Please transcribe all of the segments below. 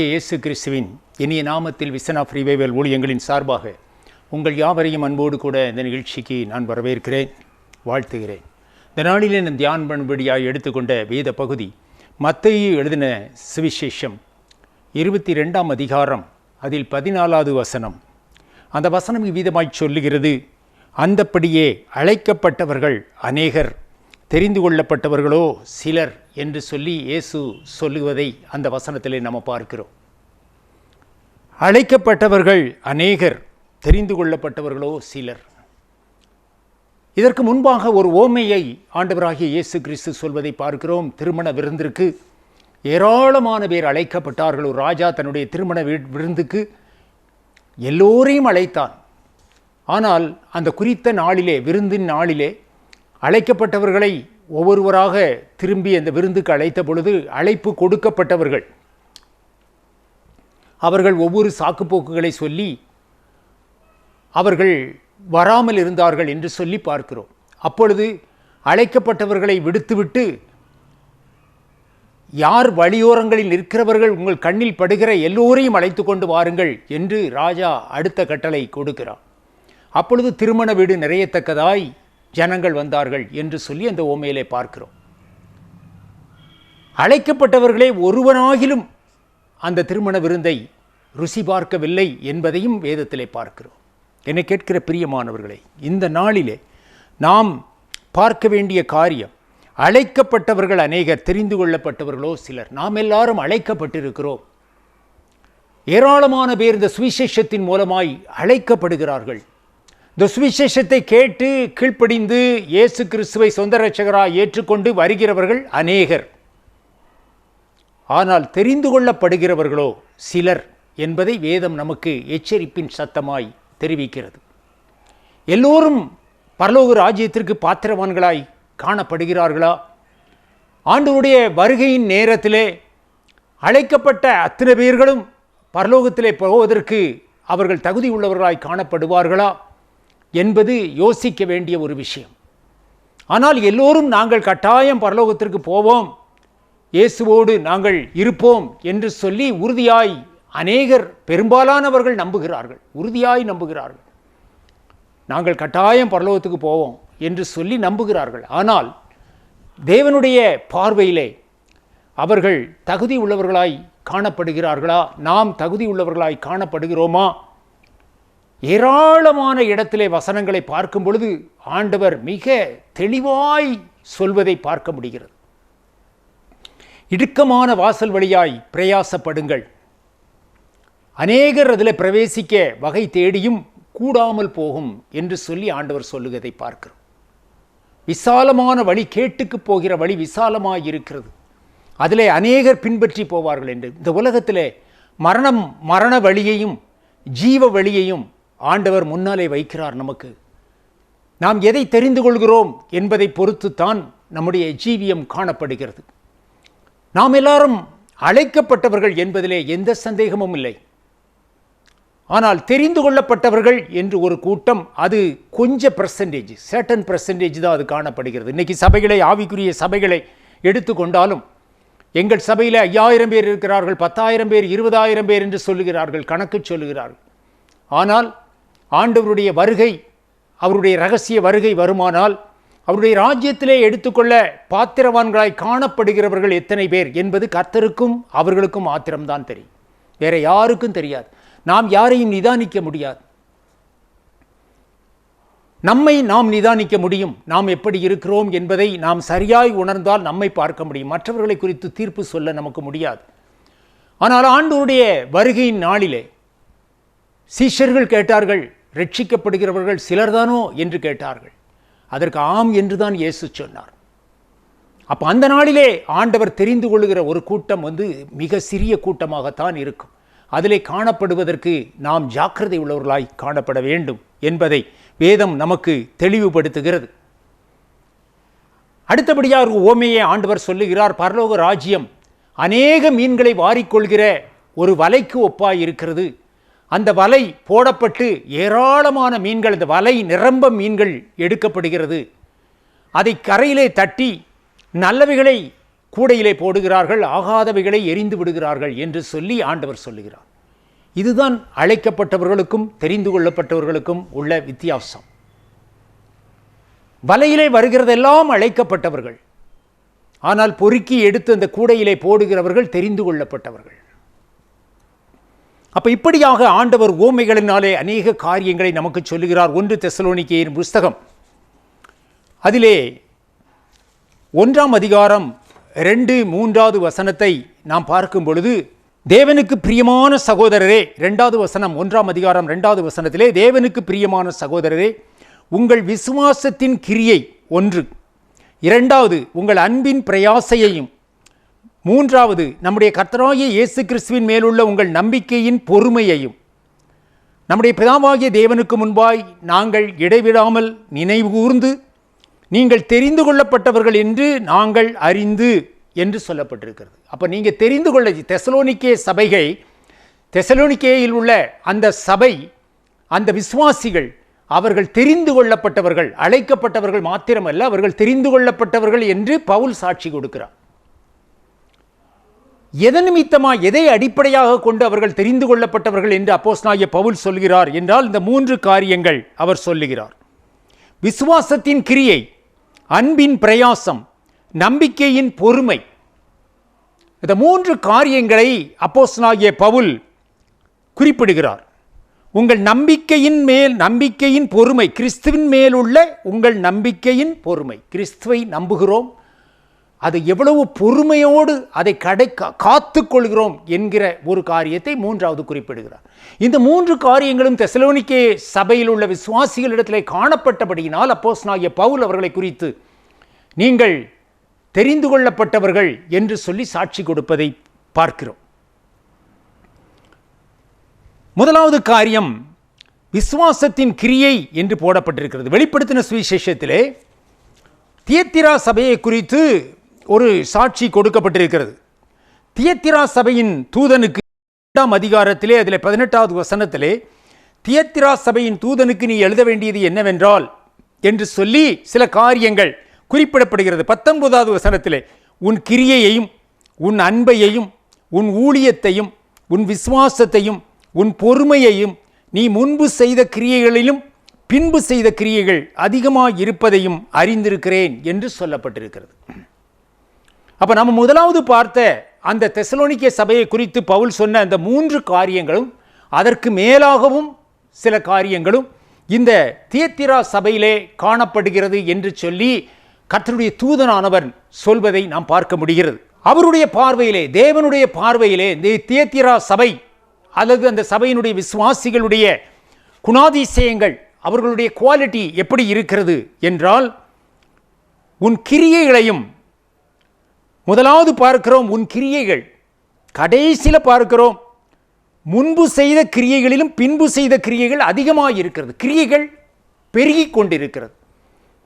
ஆண்டவராகிய இயேசு கிறிஸ்துவின் இனிய நாமத்தில் விசனா ஃப்ரீவேவல் ஊழியங்களின் சார்பாக உங்கள் யாவரையும் அன்போடு கூட இந்த நிகழ்ச்சிக்கு நான் வரவேற்கிறேன் வாழ்த்துகிறேன். இந்த நாளிலே நான் தியான் பண்ணும்படியாக எடுத்துக்கொண்ட வேத பகுதி மத்தையை எழுதின சுவிசேஷம் இருபத்தி ரெண்டாம் அதிகாரம் அதில் பதினாலாவது வசனம். அந்த வசனம் இவ்விதமாய் சொல்லுகிறது அந்தப்படியே அழைக்கப்பட்டவர்கள் அநேகர் தெரிந்து கொள்ளப்பட்டவர்களோ சிலர் என்று சொல்லி இயேசு சொல்லுவதை அந்த வசனத்திலே நம்ம பார்க்கிறோம். அழைக்கப்பட்டவர்கள் அநேகர் தெரிந்து கொள்ளப்பட்டவர்களோ சிலர். இதற்கு முன்பாக ஒரு ஓமையை ஆண்டவராகிய இயேசு கிறிஸ்து சொல்வதை பார்க்கிறோம். திருமண விருந்திற்கு ஏராளமான பேர் அழைக்கப்பட்டார்கள். ஒரு ராஜா தன்னுடைய திருமண வி- விருந்துக்கு எல்லோரையும் அழைத்தான். ஆனால் அந்த குறித்த நாளிலே விருந்தின் நாளிலே அழைக்கப்பட்டவர்களை ஒவ்வொருவராக திரும்பி அந்த விருந்துக்கு அழைத்த பொழுது அழைப்பு கொடுக்கப்பட்டவர்கள். அவர்கள் ஒவ்வொரு சாக்குப்போக்குகளை சொல்லி அவர்கள் வராமல் இருந்தார்கள் என்று சொல்லி பார்க்கிறோம். அப்பொழுது அழைக்கப்பட்டவர்களை விடுத்துவிட்டு யார் வழியோரங்களில் நிற்கிறவர்கள் உங்கள் கண்ணில் படுகிற எல்லோரையும் அழைத்து கொண்டு வாருங்கள் என்று ராஜா அடுத்த கட்டளை கொடுக்கிறார் அப்பொழுது திருமண வீடு நிறையத்தக்கதாய் ஜனங்கள் வந்தார்கள் என்று சொல்லி அந்த ஓமையிலே பார்க்கிறோம். அழைக்கப்பட்டவர்களே ஒருவனாகிலும் அந்த திருமண விருந்தை ருசி பார்க்கவில்லை என்பதையும் வேதத்திலே பார்க்கிறோம். என்னை கேட்கிற பிரியமானவர்களே இந்த நாளிலே நாம் பார்க்க வேண்டிய காரியம் அழைக்கப்பட்டவர்கள் அநேகர் தெரிந்து கொள்ளப்பட்டவர்களோ சிலர் நாம் எல்லாரும் அழைக்கப்பட்டிருக்கிறோம். ஏராளமான பேர் இந்த சுவிசேஷத்தின் மூலமாய் அழைக்கப்படுகிறார்கள். இந்த சுவிசேஷத்தை கேட்டு கீழ்ப்படிந்து இயேசு கிறிஸ்துவை சொந்த ரட்சகராக ஏற்றுக்கொண்டு வருகிறவர்கள் அநேகர். ஆனால் தெரிந்து கொள்ளப்படுகிறவர்களோ சிலர் என்பதை வேதம் நமக்கு எச்சரிப்பின் சத்தமாய் தெரிவிக்கிறது. எல்லோரும் பரலோக ராஜ்யத்திற்கு பாத்திரவான்களாய் காணப்படுகிறார்களா? ஆண்டவருடைய வருகையின் நேரத்திலே அழைக்கப்பட்ட அத்தனை பேர்களும் பரலோகத்திலே போவதற்கு அவர்கள் தகுதி உள்ளவர்களாய் காணப்படுவார்களா? என்பது யோசிக்க வேண்டிய ஒரு விஷயம். ஆனால் எல்லோரும் நாங்கள் கட்டாயம் பரலோகத்திற்கு போவோம். இயேசுவோடு நாங்கள் இருப்போம் என்று சொல்லி உறுதியாய் அநேகர் பெரும்பாலானவர்கள் நம்புகிறார்கள். உறுதியாய் நம்புகிறார்கள். நாங்கள் கட்டாயம் பரலோகத்துக்கு போவோம் என்று சொல்லி நம்புகிறார்கள். ஆனால் தேவனுடைய பார்வையிலே அவர்கள் தகுதி உள்ளவர்களாய் காணப்படுகிறார்களா? நாம் தகுதி உள்ளவர்களாய் காணப்படுகிறோமா? ஏராளமான இடத்திலே வசனங்களை பார்க்கும் பொழுது ஆண்டவர் மிக தெளிவாய் சொல்வதை பார்க்க முடிகிறது. இடுக்கமான வாசல் வழியாய் பிரயாசப்படுங்கள். அநேகர் அதில் பிரவேசிக்க வகை தேடியும் கூடாமல் போகும் என்று சொல்லி ஆண்டவர் சொல்லுவதை பார்க்கிறோம். விசாலமான வழி கேட்டுக்கு போகிற வழி விசாலமாய் இருக்கிறது. அதிலே அநேகர் பின்பற்றி போவார்கள் என்று. இந்த உலகத்திலே மரணம் மரண வழியையும் ஜீவ வழியையும் ஆண்டவர் முன்னாலே வைக்கிறார் நமக்கு. நாம் எதை தெரிந்து கொள்கிறோம் என்பதை பொறுத்துத்தான் நம்முடைய ஜீவியம் காணப்படுகிறது. நாம் எல்லாரும் அழைக்கப்பட்டவர்கள் என்பதிலே எந்த சந்தேகமும் இல்லை. ஆனால் தெரிந்து கொள்ளப்பட்டவர்கள் என்று ஒரு கூட்டம் அது கொஞ்சம் பர்சன்டேஜ் சர்டன் பர்சன்டேஜ் தான் அது காணப்படுகிறது. இன்னைக்கு சபைகளை ஆவிக்குரிய சபைகளை எடுத்துக்கொண்டாலும் எங்கள் சபையில் ஐயாயிரம் பேர் இருக்கிறார்கள் பத்தாயிரம் பேர் இருபதாயிரம் பேர் என்று சொல்லுகிறார்கள் கணக்கு சொல்லுகிறார்கள். ஆனால் ஆண்டவருடைய வருகை அவருடைய ரகசிய வருகை வருமானால் அவருடைய ராஜ்யத்திலே எடுத்துக்கொள்ள பாத்திரவான்களாய் காணப்படுகிறவர்கள் எத்தனை பேர் என்பது கர்த்தருக்கும் அவர்களுக்கும் மாத்திரம்தான் தெரியும். வேற யாருக்கும் தெரியாது. நாம் யாரையும் நிதானிக்க முடியாது. நம்மை நாம் நிதானிக்க முடியும். நாம் எப்படி இருக்கிறோம் என்பதை நாம் சரியாய் உணர்ந்தால் நம்மை பார்க்க முடியும். மற்றவர்களை குறித்து தீர்ப்பு சொல்ல நமக்கு முடியாது. ஆனால் ஆண்டவருடைய வருகையின் நாளிலே சீஷர்கள் கேட்டார்கள் ரட்சிக்கப்படுகிறவர்கள் சிலர்தானோ என்று கேட்டார்கள். அதற்கு ஆம் என்றுதான் இயேசு சொன்னார். அப்போ அந்த நாளிலே ஆண்டவர் தெரிந்து கொள்ளுகிற ஒரு கூட்டம் வந்து மிக சிறிய கூட்டமாகத்தான் இருக்கும். அதிலே காணப்படுவதற்கு நாம் ஜாக்கிரதை உள்ளவர்களாய் காணப்பட வேண்டும் என்பதை வேதம் நமக்கு தெளிவுபடுத்துகிறது. அடுத்தபடியாக ஓமையை ஆண்டவர் சொல்லுகிறார் பரலோக ராஜ்யம் அநேக மீன்களை வாரிக்கொள்கிற ஒரு வலைக்கு ஒப்பாய் இருக்கிறது அந்த வலை போடப்பட்டு ஏராளமான மீன்கள் அந்த வலை நிரம்ப மீன்கள் எடுக்கப்படுகிறது. அதை கரையிலே தட்டி நல்லவைகளை கூடையிலே போடுகிறார்கள் ஆகாதவைகளை எரிந்து விடுகிறார்கள் என்று சொல்லி ஆண்டவர் சொல்லுகிறார். இதுதான் அழைக்கப்பட்டவர்களுக்கும் தெரிந்து கொள்ளப்பட்டவர்களுக்கும் உள்ள வித்தியாசம். வலையிலே வருகிறதெல்லாம் அழைக்கப்பட்டவர்கள். ஆனால் பொறுக்கி எடுத்து அந்த கூடையிலே போடுகிறவர்கள் தெரிந்து கொள்ளப்பட்டவர்கள். அப்போ இப்படியாக ஆண்டவர் ஓமைகளினாலே அநேக காரியங்களை நமக்கு சொல்லுகிறார். ஒன்று தெசலோனிக்கையின் புஸ்தகம். அதிலே ஒன்றாம் அதிகாரம் ரெண்டு மூன்றாவது வசனத்தை நாம் பார்க்கும் பொழுது தேவனுக்கு பிரியமான சகோதரரே ரெண்டாவது வசனம் ஒன்றாம் அதிகாரம் ரெண்டாவது வசனத்திலே தேவனுக்கு பிரியமான சகோதரரே உங்கள் விசுவாசத்தின் கிரியை ஒன்று. இரண்டாவது உங்கள் அன்பின் பிரயாசையையும். மூன்றாவது நம்முடைய கர்த்தராகிய இயேசு கிறிஸ்துவின் மேலுள்ள உங்கள் நம்பிக்கையின் பொறுமையையும். நம்முடைய பிதாவாகிய தேவனுக்கு முன்பாய் நாங்கள் இடைவிடாமல் நினைவுகூர்ந்து நீங்கள் தெரிந்து கொள்ளப்பட்டவர்கள் என்று நாங்கள் அறிந்து என்று சொல்லப்பட்டிருக்கிறது. அப்போ நீங்கள் தெரிந்து கொள்ள தெசலோனிக்கே சபைகை தெசலோனிக்கேயில் உள்ள அந்த சபை அந்த விசுவாசிகள் அவர்கள் தெரிந்து கொள்ளப்பட்டவர்கள் அழைக்கப்பட்டவர்கள் மாத்திரமல்ல அவர்கள் தெரிந்து கொள்ளப்பட்டவர்கள் என்று பவுல் சாட்சி கொடுக்கிறார் எதன் நிமித்தமா எதை அடிப்படையாக கொண்டு அவர்கள் தெரிந்து கொள்ளப்பட்டவர்கள் என்று அப்போஸ்நாய பவுல் சொல்கிறார் என்றால் இந்த மூன்று காரியங்கள் அவர் சொல்லுகிறார். விசுவாசத்தின் கிரியை அன்பின் பிரயாசம் நம்பிக்கையின் பொறுமை. இந்த மூன்று காரியங்களை அப்போஸ்னாகிய பவுல் குறிப்பிடுகிறார். உங்கள் நம்பிக்கையின் மேல் நம்பிக்கையின் பொறுமை கிறிஸ்துவின் மேல் உள்ள உங்கள் நம்பிக்கையின் பொறுமை. கிறிஸ்துவை நம்புகிறோம் அது எவ்வளவு பொறுமையோடு அதை கடை காத்து கொள்கிறோம் என்கிற ஒரு காரியத்தை மூன்றாவது குறிப்பிடுகிறார். இந்த மூன்று காரியங்களும் தெசலோனிக்கே சபையில் உள்ள விசுவாசிகளிடத்திலே காணப்பட்டபடியினால் அப்போஸ் நாகிய பவுல் அவர்களை குறித்து நீங்கள் தெரிந்து கொள்ளப்பட்டவர்கள் என்று சொல்லி சாட்சி கொடுப்பதை பார்க்கிறோம். முதலாவது காரியம் விசுவாசத்தின் கிரியை என்று போடப்பட்டிருக்கிறது. வெளிப்படுத்தின சுவிசேஷத்திலே தியத்திரா சபையை குறித்து ஒரு சாட்சி கொடுக்கப்பட்டிருக்கிறது. தியத்திரா சபையின் தூதனுக்கு இரண்டாம் அதிகாரத்திலே அதில் பதினெட்டாவது வசனத்திலே தியத்திரா சபையின் தூதனுக்கு நீ எழுத வேண்டியது என்னவென்றால் என்று சொல்லி சில காரியங்கள் குறிப்பிடப்படுகிறது. பத்தொன்பதாவது வசனத்திலே உன் கிரியையையும் உன் அன்பையையும் உன் ஊழியத்தையும் உன் விசுவாசத்தையும் உன் பொறுமையையும் நீ முன்பு செய்த கிரியைகளிலும் பின்பு செய்த கிரியைகள் அதிகமாக இருப்பதையும் அறிந்திருக்கிறேன் என்று சொல்லப்பட்டிருக்கிறது. அப்போ நம்ம முதலாவது பார்த்த அந்த தெசலோனிக்க சபையை குறித்து பவுல் சொன்ன அந்த மூன்று காரியங்களும் அதற்கு மேலாகவும் சில காரியங்களும் இந்த தியத்திரா சபையிலே காணப்படுகிறது என்று சொல்லி கர்த்தருடைய தூதனானவன் சொல்வதை நாம் பார்க்க முடிகிறது. அவருடைய பார்வையிலே தேவனுடைய பார்வையிலே இந்த தியத்திரா சபை அல்லது அந்த சபையினுடைய விசுவாசிகளுடைய குணாதிசயங்கள் அவர்களுடைய குவாலிட்டி எப்படி இருக்கிறது என்றால் உன் கிரியைகளையும் முதலாவது பார்க்கிறோம் உன் கிரியைகள். கடைசியில் பார்க்கிறோம் முன்பு செய்த கிரியைகளிலும் பின்பு செய்த கிரியைகள் அதிகமாக இருக்கிறது. கிரியைகள் பெருகி கொண்டிருக்கிறது.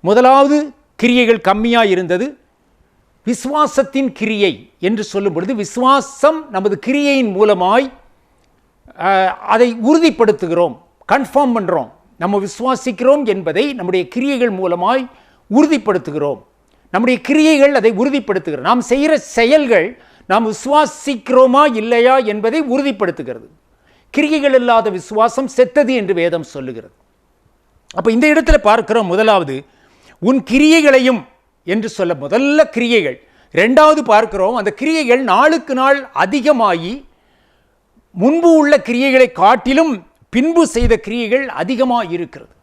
முதலாவது கிரியைகள் கம்மியாக இருந்தது. விசுவாசத்தின் கிரியை என்று சொல்லும் பொழுது விசுவாசம் நமது கிரியையின் மூலமாய் அதை உறுதிப்படுத்துகிறோம் கன்ஃபார்ம் பண்ணுறோம் நம்ம விசுவாசிக்கிறோம் என்பதை நம்முடைய கிரியைகள் மூலமாய் உறுதிப்படுத்துகிறோம். நம்முடைய கிரியைகள் அதை உறுதிப்படுத்துகிறது. நாம் செய்கிற செயல்கள் நாம் விசுவாசிக்கிறோமா இல்லையா என்பதை உறுதிப்படுத்துகிறது. கிரியைகள் இல்லாத விசுவாசம் செத்தது என்று வேதம் சொல்லுகிறது. அப்போ இந்த இடத்துல பார்க்கிறோம் முதலாவது உன் கிரியைகளையும் என்று சொல்ல முதல்ல கிரியைகள். ரெண்டாவது பார்க்கிறோம் அந்த கிரியைகள் நாளுக்கு நாள் அதிகமாகி முன்பு உள்ள கிரியைகளை காட்டிலும் பின்பு செய்த கிரியைகள் அதிகமாக இருக்கிறது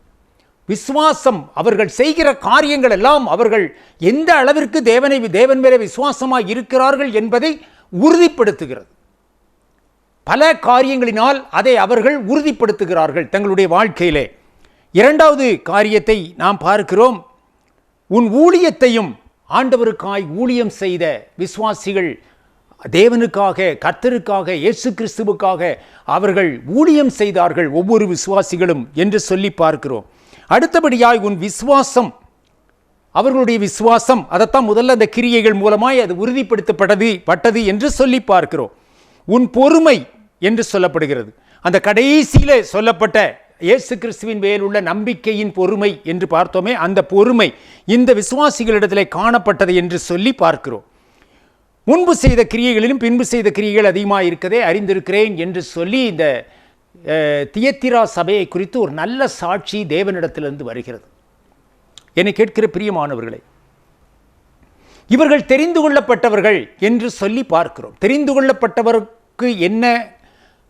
விசுவாசம் அவர்கள் செய்கிற காரியங்கள் எல்லாம் அவர்கள் எந்த அளவிற்கு தேவனை தேவன் மேலே விசுவாசமாக இருக்கிறார்கள் என்பதை உறுதிப்படுத்துகிறது. பல காரியங்களினால் அதை அவர்கள் உறுதிப்படுத்துகிறார்கள் தங்களுடைய வாழ்க்கையிலே. இரண்டாவது காரியத்தை நாம் பார்க்கிறோம். உன் ஊழியத்தையும் ஆண்டவருக்காய் ஊழியம் செய்த விசுவாசிகள் தேவனுக்காக கர்த்தருக்காக இயேசு கிறிஸ்துவுக்காக அவர்கள் ஊழியம் செய்தார்கள் ஒவ்வொரு விசுவாசிகளும் என்று சொல்லி பார்க்கிறோம். அடுத்தபடியாய் உன் விசுவாசம் அவர்களுடைய விசுவாசம் அதைத்தான் முதல்ல அந்த கிரியைகள் மூலமாய் அது உறுதிப்படுத்தப்பட்டது பட்டது என்று சொல்லி பார்க்கிறோம். உன் பொறுமை என்று சொல்லப்படுகிறது. அந்த கடைசியில் சொல்லப்பட்ட இயேசு கிறிஸ்துவின் மேல் உள்ள நம்பிக்கையின் பொறுமை என்று பார்த்தோமே அந்த பொறுமை இந்த விசுவாசிகளிடத்தில் காணப்பட்டது என்று சொல்லி பார்க்கிறோம். முன்பு செய்த கிரியைகளிலும் பின்பு செய்த கிரியைகள் அதிகமாக இருக்கதே அறிந்திருக்கிறேன் என்று சொல்லி இந்த தியத்திரா சபையை குறித்து ஒரு நல்ல சாட்சி தேவனிடத்திலிருந்து வருகிறது. என்னை கேட்கிற பிரியமானவர்களே இவர்கள் தெரிந்து கொள்ளப்பட்டவர்கள் என்று சொல்லி பார்க்கிறோம். தெரிந்து கொள்ளப்பட்டவருக்கு என்ன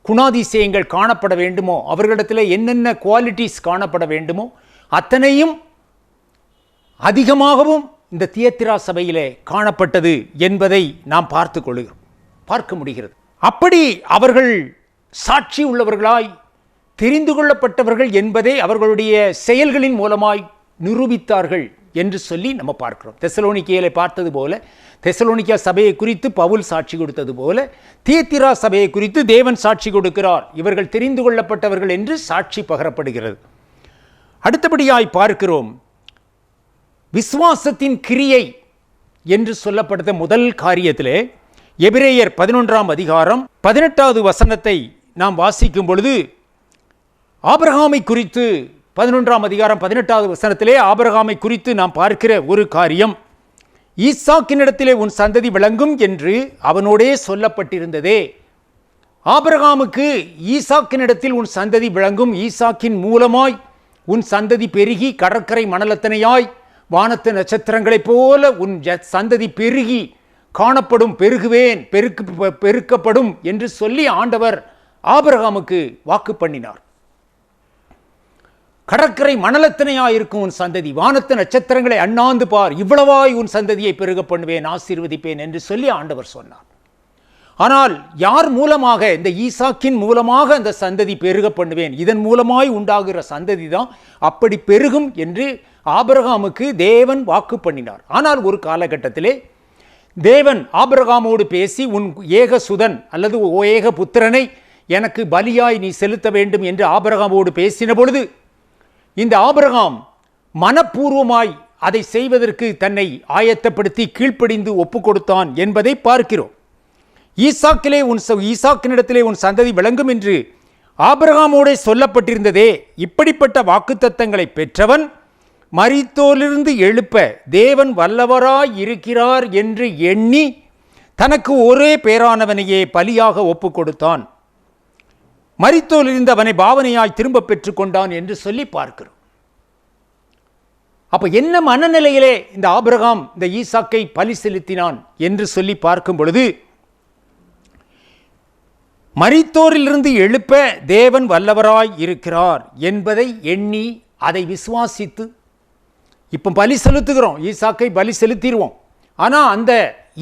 குணாதிசயங்கள் காணப்பட வேண்டுமோ அவர்களிடத்தில் என்னென்ன குவாலிட்டிஸ் காணப்பட வேண்டுமோ அத்தனையும் அதிகமாகவும் இந்த தியத்திரா சபையிலே காணப்பட்டது என்பதை நாம் பார்த்து கொள்கிறோம். பார்க்க முடிகிறது. அப்படி அவர்கள் சாட்சி உள்ளவர்களாய் தெரிந்து கொள்ளப்பட்டவர்கள் என்பதை அவர்களுடைய செயல்களின் மூலமாய் நிரூபித்தார்கள் என்று சொல்லி நம்ம பார்க்கிறோம். தெசலோனிக்கையில பார்த்தது போல தெசலோனிக்கா சபையை குறித்து பவுல் சாட்சி கொடுத்தது போல தீத்திரா சபையை குறித்து தேவன் சாட்சி கொடுக்கிறார். இவர்கள் தெரிந்து கொள்ளப்பட்டவர்கள் என்று சாட்சி பகரப்படுகிறது. அடுத்தபடியாய் பார்க்கிறோம் விசுவாசத்தின் கிரியை என்று சொல்லப்படுத்த முதல் காரியத்திலே எபிரேயர் பதினொன்றாம் அதிகாரம் பதினெட்டாவது வசனத்தை நாம் வாசிக்கும் பொழுது ஆபரகாமை குறித்து பதினொன்றாம் அதிகாரம் பதினெட்டாவது வசனத்திலே ஆபரகாமை குறித்து நாம் பார்க்கிற ஒரு காரியம். ஈசாக்கினிடத்திலே உன் சந்ததி விளங்கும் என்று அவனோடே சொல்லப்பட்டிருந்ததே. ஆபரகாமுக்கு ஈசாக்கினிடத்தில் உன் சந்ததி விளங்கும் ஈசாக்கின் மூலமாய் உன் சந்ததி பெருகி கடற்கரை மணலத்தனையாய் வானத்து நட்சத்திரங்களைப் போல உன் ஜ- சந்ததி பெருகி காணப்படும் பெருகுவேன் பெருக்கு பெருக்கப்படும் என்று சொல்லி ஆண்டவர் ஆபரகாமுக்கு வாக்கு பண்ணினார். கடற்கரை மணலத்தனையாய் இருக்கும் உன் சந்ததி வானத்து நட்சத்திரங்களை அண்ணாந்து பார் இவ்வளவாய் உன் சந்ததியை பெருக பண்ணுவேன் ஆசீர்வதிப்பேன் என்று சொல்லி ஆண்டவர் சொன்னார். ஆனால் யார் மூலமாக இந்த ஈசாக்கின் மூலமாக அந்த சந்ததி பெருக பண்ணுவேன் இதன் மூலமாய் உண்டாகிற சந்ததி தான் அப்படி பெருகும் என்று ஆபரகாமுக்கு தேவன் வாக்கு பண்ணினார். ஆனால் ஒரு காலகட்டத்திலே தேவன் ஆபரகாமோடு பேசி உன் ஏக சுதன் அல்லது ஏக புத்திரனை எனக்கு பலியாய் நீ செலுத்த வேண்டும் என்று ஆபரகாமோடு பேசின பொழுது இந்த ஆபரகாம் மனப்பூர்வமாய் அதை செய்வதற்கு தன்னை ஆயத்தப்படுத்தி கீழ்ப்படிந்து ஒப்பு கொடுத்தான் என்பதை பார்க்கிறோம். ஈசாக்கிலே உன் ச- ஈசாக்கினிடத்திலே உன் சந்ததி விளங்கும் என்று ஆபிரகாமோடே சொல்லப்பட்டிருந்ததே. இப்படிப்பட்ட வாக்குத்தத்தங்களை பெற்றவன் மரித்தோலிருந்து எழுப்ப தேவன் வல்லவராய் இருக்கிறார் என்று எண்ணி தனக்கு ஒரே பேரானவனையே பலியாக ஒப்பு கொடுத்தான் மரித்தோலிருந்து அவனை பாவனையாய் திரும்ப பெற்று கொண்டான் என்று சொல்லி பார்க்கிறோம். அப்ப என்ன மனநிலையிலே இந்த ஆபிரகாம் இந்த ஈசாக்கை பலி செலுத்தினான் என்று சொல்லி பார்க்கும் பொழுது மரித்தோரிலிருந்து எழுப்ப தேவன் வல்லவராய் இருக்கிறார் என்பதை எண்ணி அதை விசுவாசித்து இப்போ பலி செலுத்துகிறோம் ஈசாக்கை பலி செலுத்திடுவோம். ஆனால் அந்த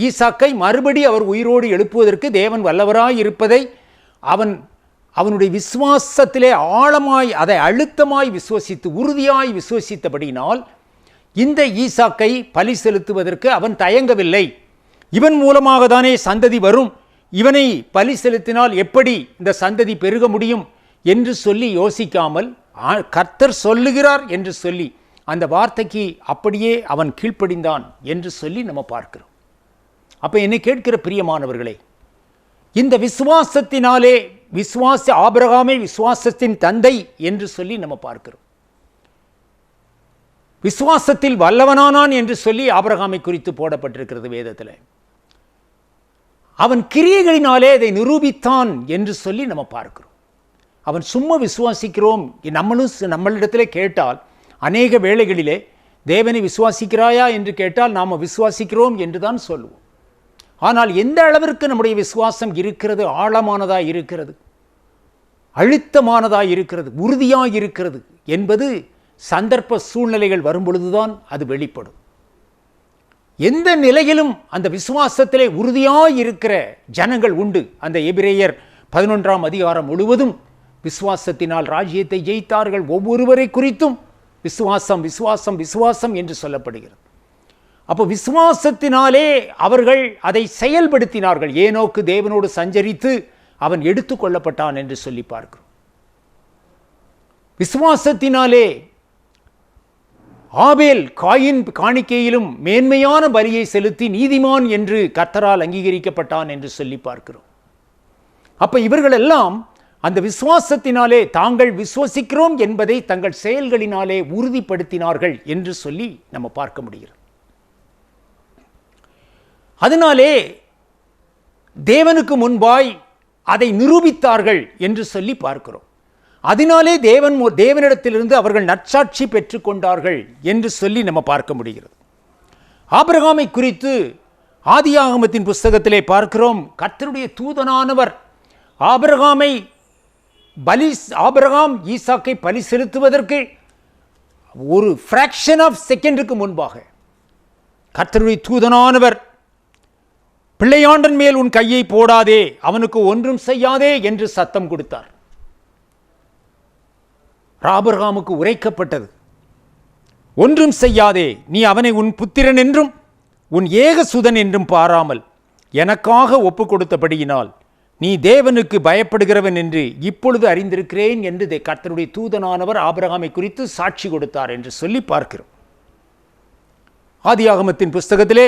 ஈசாக்கை மறுபடி அவர் உயிரோடு எழுப்புவதற்கு தேவன் வல்லவராய் இருப்பதை அவன் அவனுடைய விசுவாசத்திலே ஆழமாய் அதை அழுத்தமாய் விசுவசித்து உறுதியாய் விசுவசித்தபடியினால் இந்த ஈசாக்கை பலி செலுத்துவதற்கு அவன் தயங்கவில்லை. இவன் மூலமாக தானே சந்ததி வரும். இவனை பலி செலுத்தினால் எப்படி இந்த சந்ததி பெருக முடியும் என்று சொல்லி யோசிக்காமல் கர்த்தர் சொல்லுகிறார் என்று சொல்லி அந்த வார்த்தைக்கு அப்படியே அவன் கீழ்ப்படிந்தான் என்று சொல்லி நம்ம பார்க்கிறோம். அப்போ என்னை கேட்கிற பிரியமானவர்களே இந்த விசுவாசத்தினாலே விசுவாச ஆபரகாமே விசுவாசத்தின் தந்தை என்று சொல்லி நம்ம பார்க்கிறோம். விசுவாசத்தில் வல்லவனானான் என்று சொல்லி ஆபரகாமை குறித்து போடப்பட்டிருக்கிறது வேதத்தில். அவன் கிரியைகளினாலே அதை நிரூபித்தான் என்று சொல்லி நம்ம பார்க்கிறோம். அவன் சும்மா விசுவாசிக்கிறோம். நம்மளும் நம்மளிடத்தில் நம்மளிடத்திலே கேட்டால் அநேக வேளைகளிலே தேவனை விசுவாசிக்கிறாயா? என்று கேட்டால் நாம் விசுவாசிக்கிறோம் என்று தான் சொல்லுவோம். ஆனால் எந்த அளவிற்கு நம்முடைய விசுவாசம் இருக்கிறது ஆழமானதாய் இருக்கிறது அழுத்தமானதாக இருக்கிறது உறுதியாய் இருக்கிறது என்பது சந்தர்ப்ப சூழ்நிலைகள் வரும்பொழுதுதான் அது வெளிப்படும். எந்த நிலையிலும் அந்த விசுவாசத்திலே உறுதியாய் இருக்கிற ஜனங்கள் உண்டு. அந்த எபிரேயர் பதினொன்றாம் அதிகாரம் முழுவதும் விசுவாசத்தினால் ராஜ்யத்தை ஜெயித்தார்கள். ஒவ்வொருவரை குறித்தும் விசுவாசம் விசுவாசம் விசுவாசம் என்று சொல்லப்படுகிறது. அப்போ விசுவாசத்தினாலே அவர்கள் அதை செயல்படுத்தினார்கள். ஏனோக்கு தேவனோடு சஞ்சரித்து அவன் எடுத்துக்கொள்ளப்பட்டான் என்று சொல்லி பார்க்கிறோம். விசுவாசத்தினாலே ஆபேல் காயின் காணிக்கையிலும் மேன்மையான பலியை செலுத்தி நீதிமான் என்று கத்தரால் அங்கீகரிக்கப்பட்டான் என்று சொல்லி பார்க்கிறோம். அப்ப இவர்களெல்லாம் அந்த விசுவாசத்தினாலே தாங்கள் விசுவசிக்கிறோம் என்பதை தங்கள் செயல்களினாலே உறுதிப்படுத்தினார்கள் என்று சொல்லி நம்ம பார்க்க முடிகிறது. அதனாலே தேவனுக்கு முன்பாய் அதை நிரூபித்தார்கள் என்று சொல்லி பார்க்கிறோம். அதனாலே தேவன் தேவனிடத்திலிருந்து அவர்கள் நற்சாட்சி பெற்றுக்கொண்டார்கள் என்று சொல்லி நம்ம பார்க்க முடிகிறது. ஆபிரகாமை குறித்து ஆதியாகமத்தின் புஸ்தகத்திலே பார்க்கிறோம். கர்த்தருடைய தூதனானவர் ஆபிரகாமை பலி ஆபிரகாம் ஈசாக்கை பலி செலுத்துவதற்கு ஒரு ஃப்ராக்ஷன் ஆஃப் செகண்டுக்கு முன்பாக கர்த்தருடைய தூதனானவர் பிள்ளையாண்டன் மேல் உன் கையை போடாதே அவனுக்கு ஒன்றும் செய்யாதே என்று சத்தம் கொடுத்தார். ஆபிரகாமுக்கு உரைக்கப்பட்டது. ஒன்றும் செய்யாதே நீ அவனை உன் புத்திரன் என்றும் உன் ஏகசுதன் என்றும் பாராமல் எனக்காக ஒப்பு கொடுத்தபடியினால் நீ தேவனுக்கு பயப்படுகிறவன் என்று இப்பொழுது அறிந்திருக்கிறேன் என்று கர்த்தருடைய தூதனானவர் ஆபிரகாமை குறித்து சாட்சி கொடுத்தார் என்று சொல்லி பார்க்கிறோம். ஆதியாகமத்தின் புஸ்தகத்திலே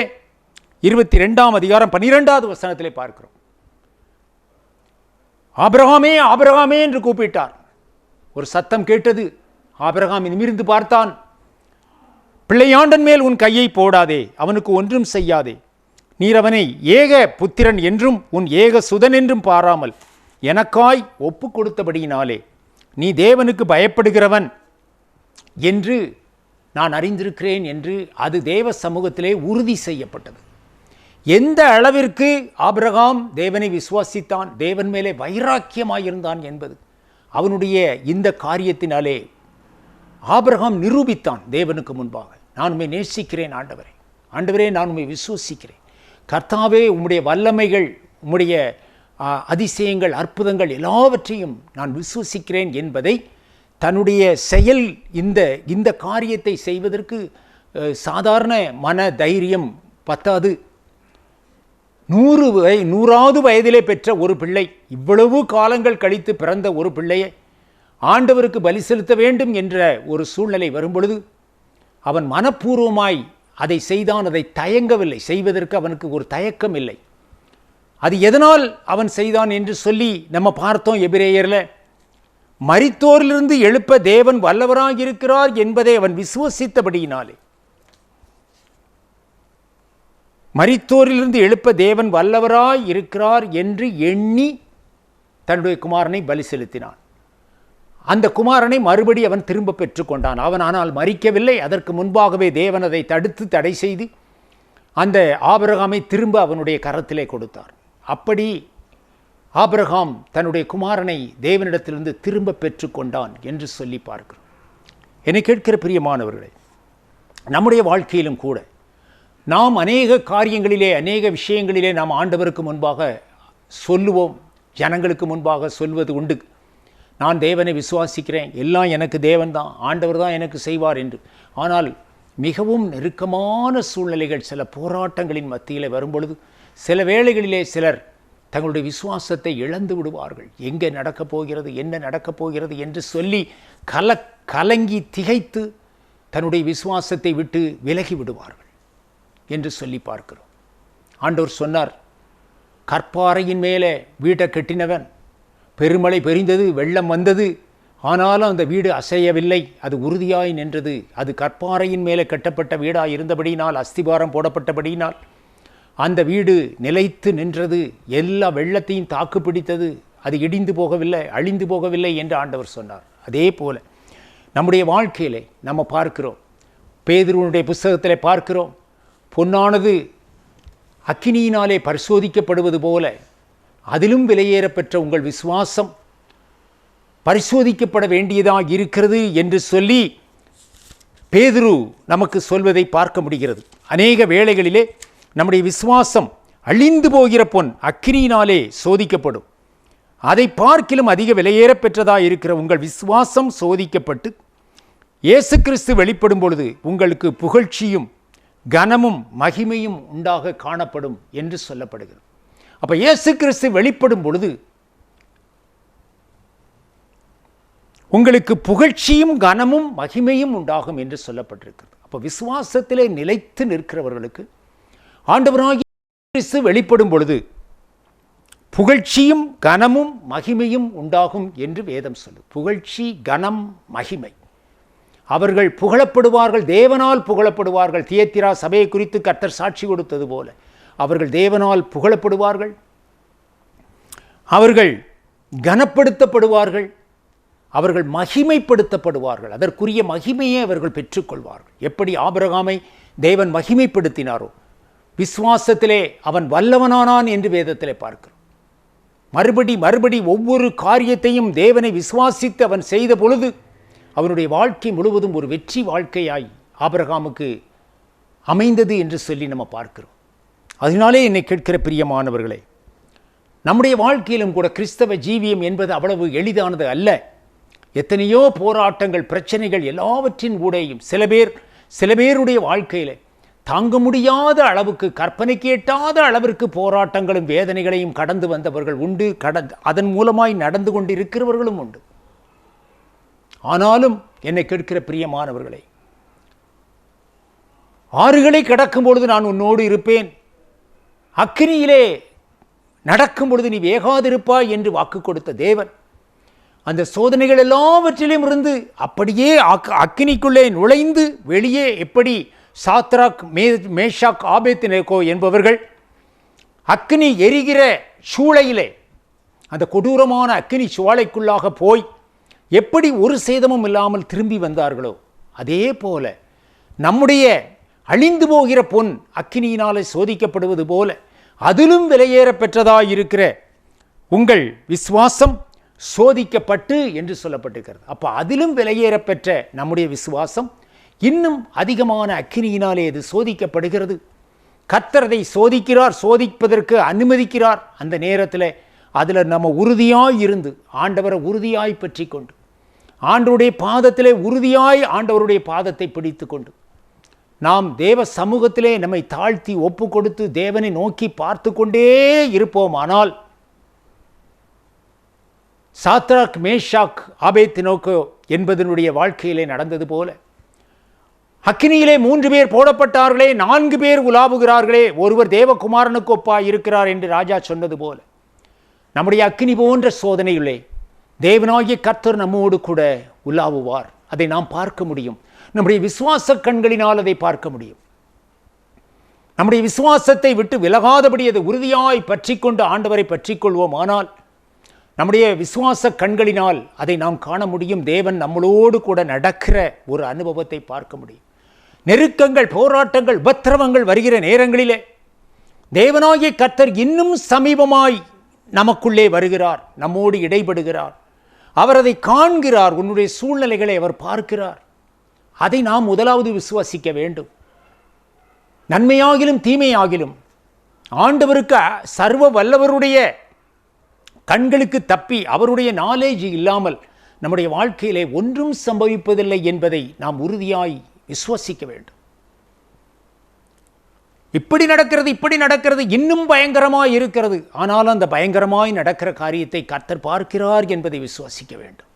இருபத்தி ரெண்டாம் அதிகாரம் பன்னிரெண்டாவது வசனத்திலே பார்க்கிறோம். ஆபிரகாமே ஆபிரகாமே என்று கூப்பிட்டார். ஒரு சத்தம் கேட்டது. ஆபிரகாம் நிமிர்ந்து பார்த்தான். பிள்ளையாண்டன் மேல் உன் கையை போடாதே அவனுக்கு ஒன்றும் செய்யாதே. நீர் அவனை ஏக புத்திரன் என்றும் உன் ஏக சுதன் என்றும் பாராமல் எனக்காய் ஒப்பு கொடுத்தபடியினாலே நீ தேவனுக்கு பயப்படுகிறவன் என்று நான் அறிந்திருக்கிறேன் என்று அது தேவ சமூகத்திலே உறுதி செய்யப்பட்டது. எந்த அளவிற்கு ஆபிரகாம் தேவனை விசுவாசித்தான் தேவன் மேலே வைராக்கியமாயிருந்தான் என்பது அவனுடைய இந்த காரியத்தினாலே ஆபிரகாம் நிரூபித்தான் தேவனுக்கு முன்பாக. நான் உண்மை நேசிக்கிறேன் ஆண்டவரே. ஆண்டவரே நான் உண்மை விசுவசிக்கிறேன். கர்த்தாவே உம்முடைய வல்லமைகள் உம்முடைய அதிசயங்கள் அற்புதங்கள் எல்லாவற்றையும் நான் விசுவசிக்கிறேன் என்பதை தன்னுடைய செயல் இந்த இந்த காரியத்தை செய்வதற்கு சாதாரண மன தைரியம் பத்தாது. நூறு வய நூறாவது வயதிலே பெற்ற ஒரு பிள்ளை இவ்வளவு காலங்கள் கழித்து பிறந்த ஒரு பிள்ளையை ஆண்டவருக்கு பலி செலுத்த வேண்டும் என்ற ஒரு சூழ்நிலை வரும்பொழுது அவன் மனப்பூர்வமாய் அதை செய்தான் அதை தயங்கவில்லை. செய்வதற்கு அவனுக்கு ஒரு தயக்கம் இல்லை. அது எதனால் அவன் செய்தான் என்று சொல்லி நம்ம பார்த்தோம் எபிரேயர்ல. மரித்தோரிலிருந்து எழுப்ப தேவன் வல்லவராக இருக்கிறார் என்பதை அவன் விசுவசித்தபடியினாலே. மரித்தோரிலிருந்து எழுப்ப தேவன் வல்லவராய் இருக்கிறார் என்று எண்ணி தன்னுடைய குமாரனை பலி செலுத்தினான். அந்த குமாரனை மறுபடி அவன் திரும்ப பெற்றுக்கொண்டான் அவன் ஆனால் மறிக்கவில்லை அதற்கு முன்பாகவே தேவன் அதை தடுத்து தடை செய்து அந்த ஆபரகாமை திரும்ப அவனுடைய கரத்திலே கொடுத்தார். அப்படி ஆபரகாம் தன்னுடைய குமாரனை தேவனிடத்திலிருந்து திரும்ப பெற்றுக்கொண்டான் என்று சொல்லி பார்க்கிறோம். என்னை கேட்கிற பிரியமானவர்களே நம்முடைய வாழ்க்கையிலும் கூட நாம் அநேக காரியங்களிலே அநேக விஷயங்களிலே நாம் ஆண்டவருக்கு முன்பாக சொல்லுவோம். ஜனங்களுக்கு முன்பாக சொல்வது உண்டு. நான் தேவனை விசுவாசிக்கிறேன். எல்லாம் எனக்கு தேவன் தான். ஆண்டவர் தான் எனக்கு செய்வார் என்று. ஆனால் மிகவும் நெருக்கமான சூழ்நிலைகள் சில போராட்டங்களின் மத்தியில் வரும்பொழுது சில வேளைகளிலே சிலர் தங்களுடைய விசுவாசத்தை இழந்து விடுவார்கள். எங்கே நடக்கப் போகிறது என்ன நடக்கப் போகிறது என்று சொல்லி கல கலங்கி திகைத்து தன்னுடைய விசுவாசத்தை விட்டு விலகி விடுவார்கள். என்று சொல்லி பார்க்கிறோம். ஆண்டவர் சொன்னார் கற்பாறையின் மேலே வீட்டை கெட்டினவன் பெருமழை பெரிந்தது வெள்ளம் வந்தது ஆனாலும் அந்த வீடு அசையவில்லை அது உறுதியாய் நின்றது. அது கற்பாறையின் மேலே கட்டப்பட்ட வீடாக இருந்தபடியினால் அஸ்திபாரம் போடப்பட்டபடியினால் அந்த வீடு நிலைத்து நின்றது. எல்லா வெள்ளத்தையும் தாக்கு பிடித்தது. அது இடிந்து போகவில்லை அழிந்து போகவில்லை என்று ஆண்டவர் சொன்னார். அதே போல நம்முடைய வாழ்க்கையிலே நம்ம பார்க்கிறோம் பேதுருவனுடைய புஸ்தகத்தில் பார்க்கிறோம் பொன்னானது அக்கினியினாலே பரிசோதிக்கப்படுவது போல அதிலும் விலையேறப்பெற்ற உங்கள் விசுவாசம் பரிசோதிக்கப்பட வேண்டியதாக இருக்கிறது என்று சொல்லி பேதுரு நமக்கு சொல்வதை பார்க்க முடிகிறது. அநேக வேளைகளிலே நம்முடைய விசுவாசம் அழிந்து போகிற பொன் அக்கினியினாலே சோதிக்கப்படும். அதை பார்க்கிலும் அதிக விலையேற பெற்றதாக இருக்கிற உங்கள் விசுவாசம் சோதிக்கப்பட்டு இயேசு கிறிஸ்து வெளிப்படும் பொழுது உங்களுக்கு புகழ்ச்சியும் கனமும் மகிமையும் உண்டாக காணப்படும் என்று சொல்லப்படுகிறது. அப்ப இயேசு கிறிஸ்து வெளிப்படும் பொழுது உங்களுக்கு புகழ்ச்சியும் கனமும் மகிமையும் உண்டாகும் என்று சொல்லப்பட்டிருக்கிறது. அப்போ விசுவாசத்திலே நிலைத்து நிற்கிறவர்களுக்கு ஆண்டவராகி கிறிஸ்து வெளிப்படும் பொழுது புகழ்ச்சியும் கனமும் மகிமையும் உண்டாகும் என்று வேதம் சொல்லு புகழ்ச்சி கனம் மகிமை. அவர்கள் புகழப்படுவார்கள் தேவனால் புகழப்படுவார்கள். தியத்திரா சபையை குறித்து கர்த்தர் சாட்சி கொடுத்தது போல. அவர்கள் தேவனால் புகழப்படுவார்கள். அவர்கள் கனப்படுத்தப்படுவார்கள். அவர்கள் மகிமைப்படுத்தப்படுவார்கள். அதற்குரிய மகிமையை அவர்கள் பெற்றுக்கொள்வார்கள். எப்படி ஆபரகாமை தேவன் மகிமைப்படுத்தினாரோ விசுவாசத்திலே அவன் வல்லவனானான் என்று வேதத்திலே பார்க்கிறோம். மறுபடி மறுபடி ஒவ்வொரு காரியத்தையும் தேவனை விசுவாசித்து அவன் செய்த பொழுது அவனுடைய வாழ்க்கை முழுவதும் ஒரு வெற்றி வாழ்க்கையாய் ஆபரகாமுக்கு அமைந்தது என்று சொல்லி நம்ம பார்க்கிறோம். அதனாலே என்னை கேட்கிற பிரியமானவர்களே நம்முடைய வாழ்க்கையிலும் கூட கிறிஸ்தவ ஜீவியம் என்பது அவ்வளவு எளிதானது அல்ல. எத்தனையோ போராட்டங்கள் பிரச்சனைகள் எல்லாவற்றின் கூடையும் சில பேர் சில பேருடைய வாழ்க்கையில் தாங்க முடியாத அளவுக்கு கற்பனைக்கு எட்டாத அளவிற்கு போராட்டங்களும் வேதனைகளையும் கடந்து வந்தவர்கள் உண்டு. கடந்து அதன் மூலமாய் நடந்து கொண்டிருக்கிறவர்களும் உண்டு. ஆனாலும் என்னை கேட்கிற பிரியமானவர்களே ஆறுகளை கடக்கும் பொழுது நான் உன்னோடு இருப்பேன். அக்கினியிலே நடக்கும் பொழுது நீ வேகாதிருப்பாய் என்று வாக்கு கொடுத்த தேவன். அந்த சோதனைகள் எல்லாவற்றிலும் இருந்து அப்படியே அக் அக்கினிக்குள்ளே நுழைந்து வெளியே எப்படி சாத்ராக் மே மேஷாக் ஆபேத்தினேகோ என்பவர்கள் அக்னி எரிகிற சூளையிலே அந்த கொடூரமான அக்னி சுவாலைக்குள்ளாக போய் எப்படி ஒரு சேதமும் இல்லாமல் திரும்பி வந்தார்களோ அதே போல நம்முடைய அழிந்து போகிற பொன் அக்கினியினாலே சோதிக்கப்படுவது போல அதிலும் விலையேற பெற்றதாயிருக்கிற உங்கள் விசுவாசம் சோதிக்கப்பட்டு என்று சொல்லப்பட்டிருக்கிறது. அப்போ அதிலும் விலையேற பெற்ற நம்முடைய விசுவாசம் இன்னும் அதிகமான அக்கினியினாலே இது சோதிக்கப்படுகிறது. கத்தரதை சோதிக்கிறார் சோதிப்பதற்கு அனுமதிக்கிறார். அந்த நேரத்தில் அதில் நம்ம உறுதியாய் இருந்து ஆண்டவரை உறுதியாய் பற்றி கொண்டு ஆண்டவருடைய பாதத்திலே உறுதியாய் ஆண்டவருடைய பாதத்தை பிடித்து கொண்டு நாம் தேவ சமூகத்திலே நம்மை தாழ்த்தி ஒப்பு கொடுத்து தேவனை நோக்கி பார்த்து கொண்டே இருப்போம் ஆனால் சாத்ராக் மேஷாக் ஆபேத்தினோக்கோ என்பதனுடைய வாழ்க்கையிலே நடந்தது போல. அக்கினியிலே மூன்று பேர் போடப்பட்டார்களே நான்கு பேர் உலாவுகிறார்களே ஒருவர் தேவகுமாரனுக்கு ஒப்பா இருக்கிறார் என்று ராஜா சொன்னது போல. நம்முடைய அக்கினி போன்ற சோதனையுள்ளே தேவனாகிய கர்த்தர் நம்மோடு கூட உலாவுவார். அதை நாம் பார்க்க முடியும். நம்முடைய விசுவாச கண்களினால் அதை பார்க்க முடியும். நம்முடைய விசுவாசத்தை விட்டு விலகாதபடி அதை உறுதியாய் பற்றி கொண்டு ஆண்டவரை பற்றி கொள்வோம் ஆனால் நம்முடைய விசுவாச கண்களினால் அதை நாம் காண முடியும். தேவன் நம்மளோடு கூட நடக்கிற ஒரு அனுபவத்தை பார்க்க முடியும். நெருக்கங்கள் போராட்டங்கள் உபத்திரவங்கள் வருகிற நேரங்களிலே தேவனாகிய கர்த்தர் இன்னும் சமீபமாய் நமக்குள்ளே வருகிறார். நம்மோடு இடைபடுகிறார். அவர் அதை காண்கிறார். உன்னுடைய சூழ்நிலைகளை அவர் பார்க்கிறார். அதை நாம் முதலாவது விசுவாசிக்க வேண்டும். நன்மையாகிலும் தீமையாகிலும் ஆண்டவருக்கு சர்வ வல்லவருடைய கண்களுக்கு தப்பி அவருடைய நாலேஜ் இல்லாமல் நம்முடைய வாழ்க்கையிலே ஒன்றும் சம்பவிப்பதில்லை என்பதை நாம் உறுதியாய் விசுவசிக்க வேண்டும். இப்படி நடக்கிறது இப்படி நடக்கிறது இன்னும் பயங்கரமாய் இருக்கிறது. ஆனால் அந்த பயங்கரமாய் நடக்கிற காரியத்தை கர்த்தர் பார்க்கிறார் என்பதை விசுவாசிக்க வேண்டும்.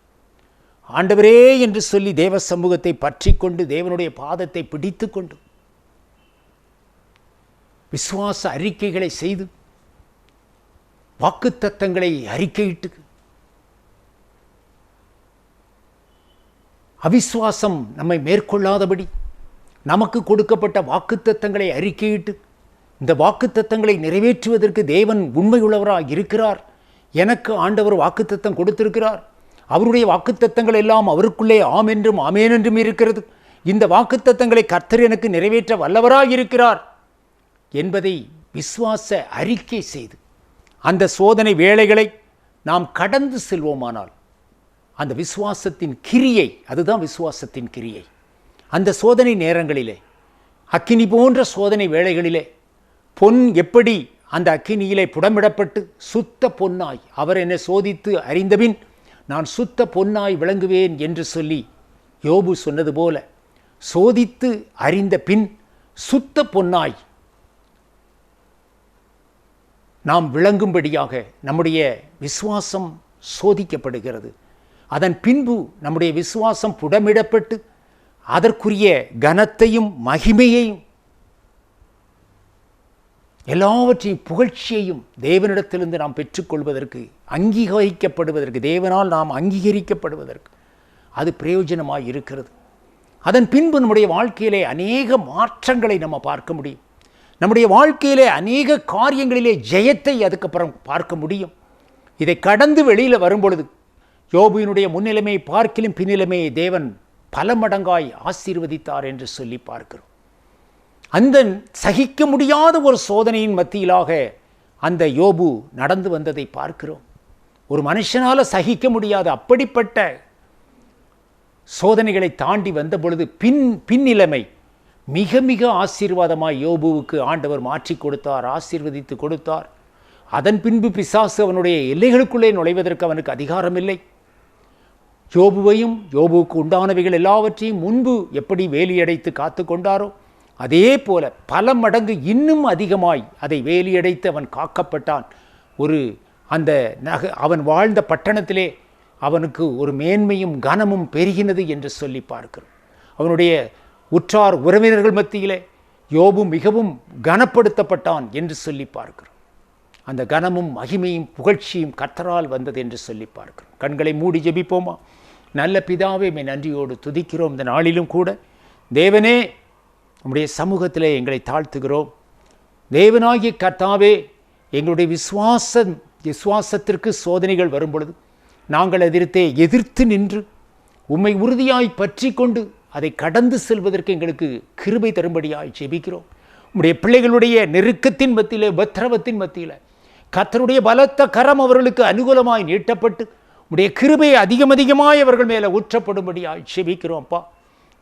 ஆண்டவரே என்று சொல்லி தேவ சமூகத்தை பற்றி கொண்டு தேவனுடைய பாதத்தை பிடித்து கொண்டு விசுவாச அறிக்கைகளை செய்து வாக்குத்தத்தங்களை அறிக்கையிட்டு அவிசுவாசம் நம்மை மேற்கொள்ளாதபடி நமக்கு கொடுக்கப்பட்ட வாக்குத்தத்தங்களை அறிக்கையிட்டு இந்த வாக்குத்தத்தங்களை நிறைவேற்றுவதற்கு தேவன் உண்மையுள்ளவராக இருக்கிறார். எனக்கு ஆண்டவர் வாக்குத்தத்தம் கொடுத்திருக்கிறார். அவருடைய வாக்குத்தத்தங்கள் எல்லாம் அவருக்குள்ளே ஆம் என்றும் ஆமேன் என்றும் இருக்கிறது. இந்த வாக்குத்தத்தங்களை கர்த்தர் எனக்கு நிறைவேற்ற வல்லவராக இருக்கிறார் என்பதை விசுவாச அறிக்கை செய்து அந்த சோதனை வேலைகளை நாம் கடந்து செல்வோமானால் அந்த விசுவாசத்தின் கிரியை அதுதான் விசுவாசத்தின் கிரியை. அந்த சோதனை நேரங்களிலே அக்கினி போன்ற சோதனை வேளைகளிலே பொன் எப்படி அந்த அக்கினியிலே புடமிடப்பட்டு சுத்த பொன்னாய் அவர் என்னை சோதித்து அறிந்தபின் நான் சுத்த பொன்னாய் விளங்குவேன் என்று சொல்லி யோபு சொன்னது போல சோதித்து அறிந்த பின் சுத்த பொன்னாய் நாம் விளங்கும்படியாக நம்முடைய விசுவாசம் சோதிக்கப்படுகிறது. அதன் பின்பு நம்முடைய விசுவாசம் புடமிடப்பட்டு அதற்குரிய கனத்தையும் மகிமையையும் எல்லாவற்றையும் புகழ்ச்சியையும் தேவனிடத்திலிருந்து நாம் பெற்றுக்கொள்வதற்கு அங்கீகரிக்கப்படுவதற்கு தேவனால் நாம் அங்கீகரிக்கப்படுவதற்கு அது பிரயோஜனமாக இருக்கிறது. அதன் பின்பு நம்முடைய வாழ்க்கையிலே அநேக மாற்றங்களை நம்ம பார்க்க முடியும். நம்முடைய வாழ்க்கையிலே அநேக காரியங்களிலே ஜெயத்தை அதுக்கப்புறம் பார்க்க முடியும். இதை கடந்து வெளியில் வரும்பொழுது யோபுவினுடைய முன்னிலைமையை பார்க்கிலும் பின்னிலைமையை தேவன் பல மடங்காய் ஆசீர்வதித்தார் என்று சொல்லி பார்க்கிறோம். அந்த சகிக்க முடியாத ஒரு சோதனையின் மத்தியிலாக அந்த யோபு நடந்து வந்ததை பார்க்கிறோம். ஒரு மனுஷனால் சகிக்க முடியாத அப்படிப்பட்ட சோதனைகளை தாண்டி வந்த பொழுது பின் பின்னிலைமை மிக மிக ஆசீர்வாதமாய் யோபுவுக்கு ஆண்டவர் மாற்றி கொடுத்தார் ஆசீர்வதித்து கொடுத்தார். அதன் பின்பு பிசாசு அவனுடைய எல்லைகளுக்குள்ளே நுழைவதற்கு அவனுக்கு அதிகாரம் இல்லை யோபுவையும் யோபுவுக்கு உண்டானவைகள் எல்லாவற்றையும் முன்பு எப்படி வேலியடைத்து காத்து கொண்டாரோ அதே போல பல மடங்கு இன்னும் அதிகமாய் அதை வேலியடைத்து அவன் காக்கப்பட்டான். ஒரு அந்த நக அவன் வாழ்ந்த பட்டணத்திலே அவனுக்கு ஒரு மேன்மையும் கனமும் பெருகினது என்று சொல்லி பார்க்கிறோம். அவனுடைய உற்றார் உறவினர்கள் மத்தியிலே யோபு மிகவும் கனப்படுத்தப்பட்டான் என்று சொல்லி பார்க்கிறோம். அந்த கனமும் மகிமையும் புகழ்ச்சியும் கத்தரால் வந்தது என்று சொல்லி பார்க்கிறோம். கண்களை மூடி ஜெபிப்போமா? நல்ல பிதாவே மே நன்றியோடு துதிக்கிறோம். இந்த நாளிலும் கூட தேவனே நம்முடைய சமூகத்திலே எங்களை தாழ்த்துகிறோம். தேவனாகிய கர்த்தாவே எங்களுடைய விசுவாசம் விசுவாசத்திற்கு சோதனைகள் வரும் பொழுது நாங்கள் எதிர்த்தே எதிர்த்து நின்று உம்மை உறுதியாய் பற்றி கொண்டு அதை கடந்து செல்வதற்கு எங்களுக்கு கிருபை தரும்படியாய் ஜெபிக்கிறோம். உம்முடைய பிள்ளைகளுடைய நெருக்கத்தின் மத்தியிலே உபத்திரவத்தின் மத்தியில் கத்தருடைய பலத்த கரம் அவர்களுக்கு அனுகூலமாய் நீட்டப்பட்டு உடைய கிருபையை அதிகம் அதிகமாய் அவர்கள் மேலே ஊற்றப்படும்படியாய் செபிக்கிறோம் அப்பா.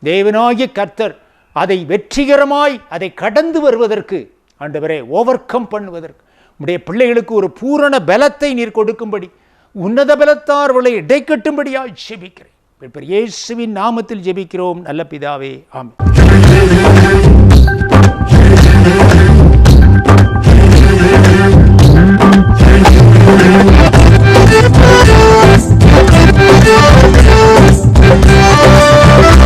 தேவனாகிய கர்த்தர் அதை வெற்றிகரமாய் அதை கடந்து வருவதற்கு ஆண்டவரே ஓவர் கம் பண்ணுவதற்கு உடைய பிள்ளைகளுக்கு ஒரு பூரண பலத்தை நீர் கொடுக்கும்படி உன்னத பலத்தார் அவளை இடைக்கட்டும்படியாய் ஜெபிக்கிறேன் இயேசுவின் நாமத்தில் ஜெபிக்கிறோம் நல்ல பிதாவே ஆமென். Música